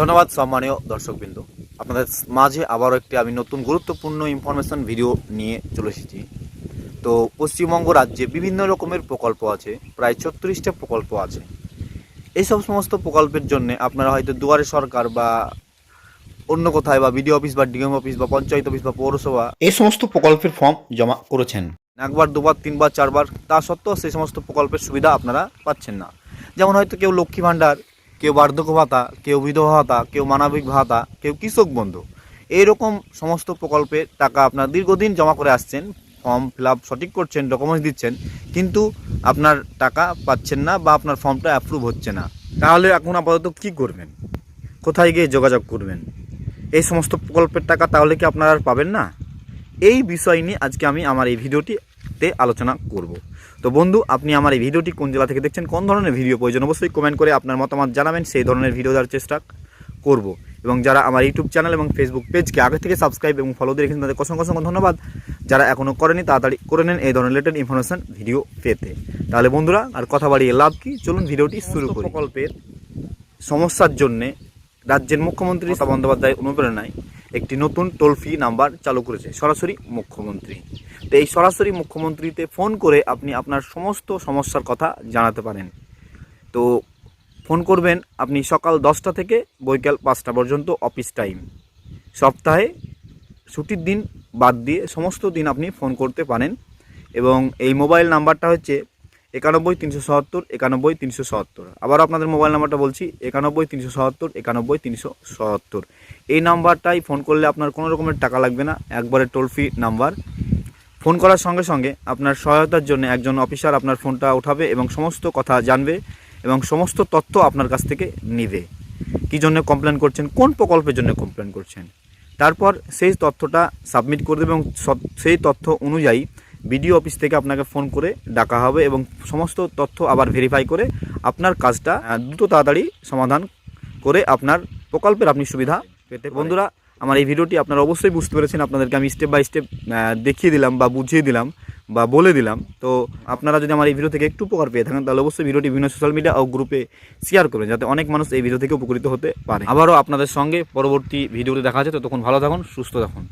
ধন্যবাদ সম্মানীয় দর্শকবৃন্দ। আপনাদের মাঝে আবারও একটি আমি নতুন গুরুত্বপূর্ণ ইনফরমেশন ভিডিও নিয়ে চলে এসেছি। তো পশ্চিমবঙ্গ রাজ্যে বিভিন্ন রকমের প্রকল্প আছে প্রায় ছত্রিশটা প্রকল্প আছে। এইসব সমস্ত প্রকল্পের জন্য আপনারা হয়তো দুয়ারে সরকার বা অন্য কোথায় বা বিডিও অফিস বা ডিএম অফিস বা পঞ্চায়েত অফিস বা পৌরসভা এই সমস্ত প্রকল্পের ফর্ম জমা করেছেন। একবার দুবার তিনবার চারবার তা সত্ত্বেও সেই সমস্ত প্রকল্পের সুবিধা আপনারা পাচ্ছেন না। যেমন হয়তো কেউ লক্ষ্মী ভাণ্ডার কেউ বার্ধক্য ভাতা, কেউ বিধবা ভাতা, কেউ মানবিক ভাতা, কেউ কৃষক বন্ধু। এইরকম সমস্ত প্রকল্পের টাকা আপনার দীর্ঘদিন জমা করে আসছেন, ফর্ম ফিল সঠিক করছেন ডকুমেন্টস দিচ্ছেন, কিন্তু আপনার টাকা পাচ্ছেন না বা আপনার ফর্মটা অ্যাপ্রুভ হচ্ছে না। তাহলে এখন আপাতত কি করবেন? কোথায় গিয়ে যোগাযোগ করবেন? এই সমস্ত প্রকল্পের টাকা তাহলে কি আপনারা আর পাবেন না? এই বিষয় নিয়ে আজকে আমি, আমার এই ভিডিওটিতে আলোচনা করব। তো বন্ধু আপনি আমার এই ভিডিওটি কোন জেলা থেকে দেখছেন কোন ধরনের ভিডিও প্রয়োজন অবশ্যই কমেন্ট করে আপনার মতামত জানাবেন সেই ধরনের ভিডিও দেওয়ার চেষ্টা করব। এবং যারা আমার ইউটিউব চ্যানেল এবং ফেসবুক পেজকে আগে থেকে সাবস্ক্রাইব এবং ফলো দিয়ে রেখেছেন তাদের অসংখ্য অসংখ্য ধন্যবাদ। যারা এখনও করেনি তাড়াতাড়ি করে নেন এই ধরনের রিলেটেড ইনফরমেশান ভিডিও পেতে। তাহলে বন্ধুরা আর কথা বাড়িয়ে লাভ কি? চলুন ভিডিওটি শুরু করি। প্রকল্পের সমস্যার জন্যে রাজ্যের মুখ্যমন্ত্রী বন্দ্যোপাধ্যায় অনুপ্রেরণায় একটি নতুন টোল ফ্রি নাম্বার চালু করেছে সরাসরি মুখ্যমন্ত্রী। তো এই সরাসরি মুখ্যমন্ত্রীতে ফোন করে আপনি আপনার সমস্ত সমস্যার কথা জানাতে পারেন। তো ফোন করবেন আপনি সকাল দশটা থেকে বৈকাল পাঁচটা পর্যন্ত অফিস টাইম সপ্তাহে ছুটির দিন বাদ দিয়ে সমস্ত দিন আপনি ফোন করতে পারেন। এবং এই মোবাইল নাম্বারটা হচ্ছে একানব্বই তিনশো সত্তর, একানব্বই তিনশো সত্তর। আবার আপনাদের মোবাইল নাম্বারটা বলছি, একানব্বই তিনশো সত্তর, একানব্বই তিনশো সত্তর। এই নাম্বারটাই ফোন করলে আপনার কোনো রকমের টাকা লাগবে না, একবারে টোল ফ্রি নাম্বার ফোন করার সঙ্গে সঙ্গে আপনার সহায়তার জন্য একজন অফিসার আপনার ফোনটা উঠাবে এবং সমস্ত কথা জানবে এবং সমস্ত তথ্য আপনার কাছ থেকে নেবে। কী জন্য কমপ্লেন করছেন? কোন প্রকল্পের জন্য কমপ্লেন করছেন? তারপর সেই তথ্যটা সাবমিট করে দেবে এবং সেই তথ্য অনুযায়ী বিডিও অফিস থেকে আপনাকে ফোন করে ডাকা হবে এবং সমস্ত তথ্য আবার ভেরিফাই করে আপনার কাজটা দ্রুত তাড়াতাড়ি সমাধান করে আপনার প্রকল্পের আপনি সুবিধা পেতে বন্ধুরা, আমার এই ভিডিওটি আপনারা অবশ্যই বুঝতে পেরেছেন। আপনাদেরকে আমি স্টেপ বাই স্টেপ দেখিয়ে দিলাম বা বুঝিয়ে দিলাম বা বলে দিলাম। তো আপনারা যদি আমার এই ভিডিও থেকে একটু উপকার পেয়ে থাকেন, তাহলে অবশ্যই ভিডিওটি বিভিন্ন সোশ্যাল মিডিয়া ও গ্রুপে শেয়ার করবেন, যাতে অনেক মানুষ এই ভিডিও থেকে উপকৃত হতে পারে। আবারও আপনাদের সঙ্গে পরবর্তী ভিডিওতে দেখা আছে তখন ভালো থাকুন, সুস্থ থাকুন।